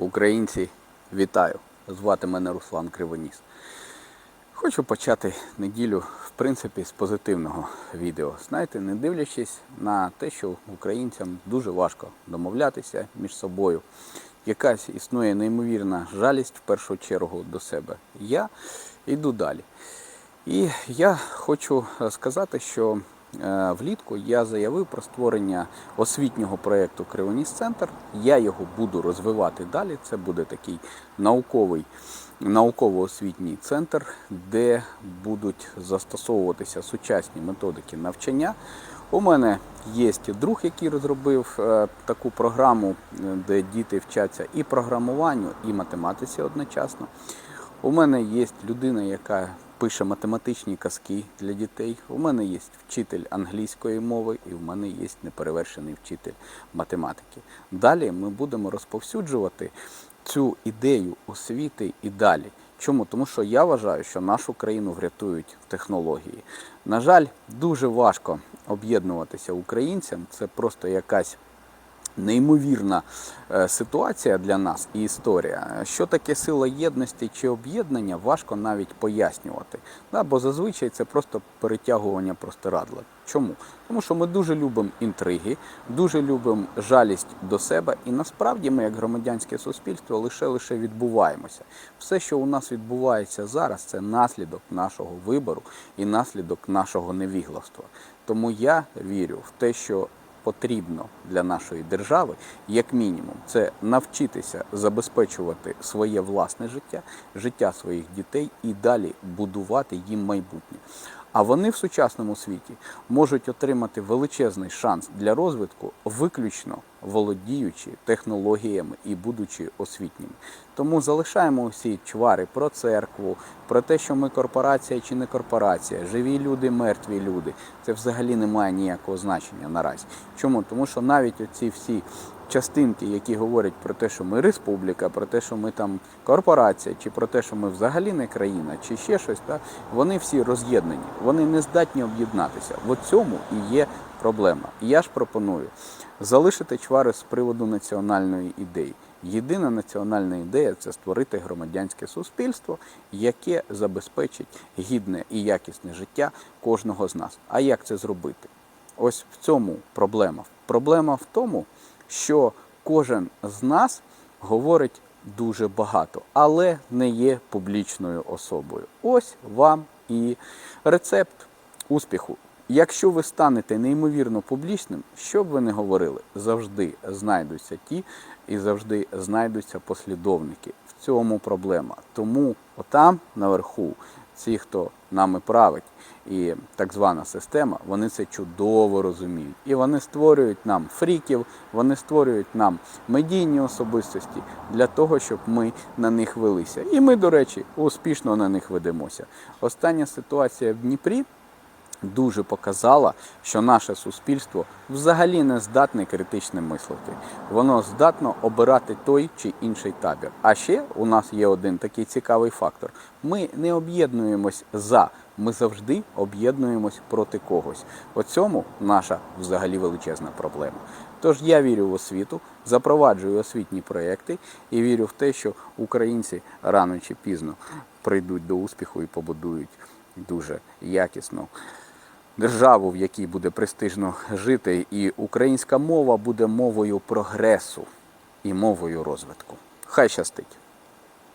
Українці, вітаю! Звати мене Руслан Кривоніс. Хочу почати неділю, в принципі, з позитивного відео. Знаєте, не дивлячись на те, що українцям дуже важко домовлятися між собою. Якась існує неймовірна жалість в першу чергу до себе. Я йду далі. І я хочу сказати, що влітку я заявив про створення освітнього проєкту Кривоніс Центр. Я його буду розвивати далі. Це буде такий науковий, науково-освітній центр, де будуть застосовуватися сучасні методики навчання. У мене є друг, який розробив е, таку програму, е, де діти вчаться і програмуванню, і математиці одночасно. У мене є людина, яка пише математичні казки для дітей. У мене є вчитель англійської мови, і в мене є неперевершений вчитель математики. Далі ми будемо розповсюджувати цю ідею освіти і далі. Чому? Тому що я вважаю, що нашу країну врятують технології. На жаль, дуже важко об'єднуватися українцям. Це просто якась неймовірна е, ситуація для нас і історія. Що таке сила єдності чи об'єднання, важко навіть пояснювати. Да, бо зазвичай це просто перетягування простирадла. Чому? Тому що ми дуже любимо інтриги, дуже любимо жалість до себе, і насправді ми, як громадянське суспільство, лише лише відбуваємося. Все, що у нас відбувається зараз, це наслідок нашого вибору і наслідок нашого невігластва. Тому я вірю в те, що потрібно для нашої держави, як мінімум, це навчитися забезпечувати своє власне життя, життя своїх дітей і далі будувати їм майбутнє. А вони в сучасному світі можуть отримати величезний шанс для розвитку, виключно володіючи технологіями і будучи освітніми. Тому залишаємо усі чвари про церкву, про те, що ми корпорація чи не корпорація, живі люди, мертві люди. Це взагалі не має ніякого значення наразі. Чому? Тому що навіть оці всі частинки, які говорять про те, що ми республіка, про те, що ми там корпорація, чи про те, що ми взагалі не країна, чи ще щось, так, вони всі роз'єднані, вони не здатні об'єднатися. В цьому і є проблема. Я ж пропоную залишити чвари з приводу національної ідеї. Єдина національна ідея це створити громадянське суспільство, яке забезпечить гідне і якісне життя кожного з нас. А як це зробити? Ось в цьому проблема. Проблема в тому, що кожен з нас говорить дуже багато, але не є публічною особою. Ось вам і рецепт успіху. Якщо ви станете неймовірно публічним, що б ви не говорили, завжди знайдуться ті і завжди знайдуться послідовники. В цьому проблема. Тому отам наверху, ці, хто нами править, і так звана система, вони це чудово розуміють. І вони створюють нам фріків, вони створюють нам медійні особистості для того, щоб ми на них велися. І ми, до речі, успішно на них ведемося. Остання ситуація в Дніпрі дуже показала, що наше суспільство взагалі не здатне критично мислити. Воно здатно обирати той чи інший табір. А ще у нас є один такий цікавий фактор: ми не об'єднуємось за. Ми завжди об'єднуємось проти когось. У цьому наша взагалі величезна проблема. Тож я вірю в освіту, запроваджую освітні проекти і вірю в те, що українці рано чи пізно прийдуть до успіху і побудують дуже якісну державу, в якій буде престижно жити, і українська мова буде мовою прогресу і мовою розвитку. Хай щастить!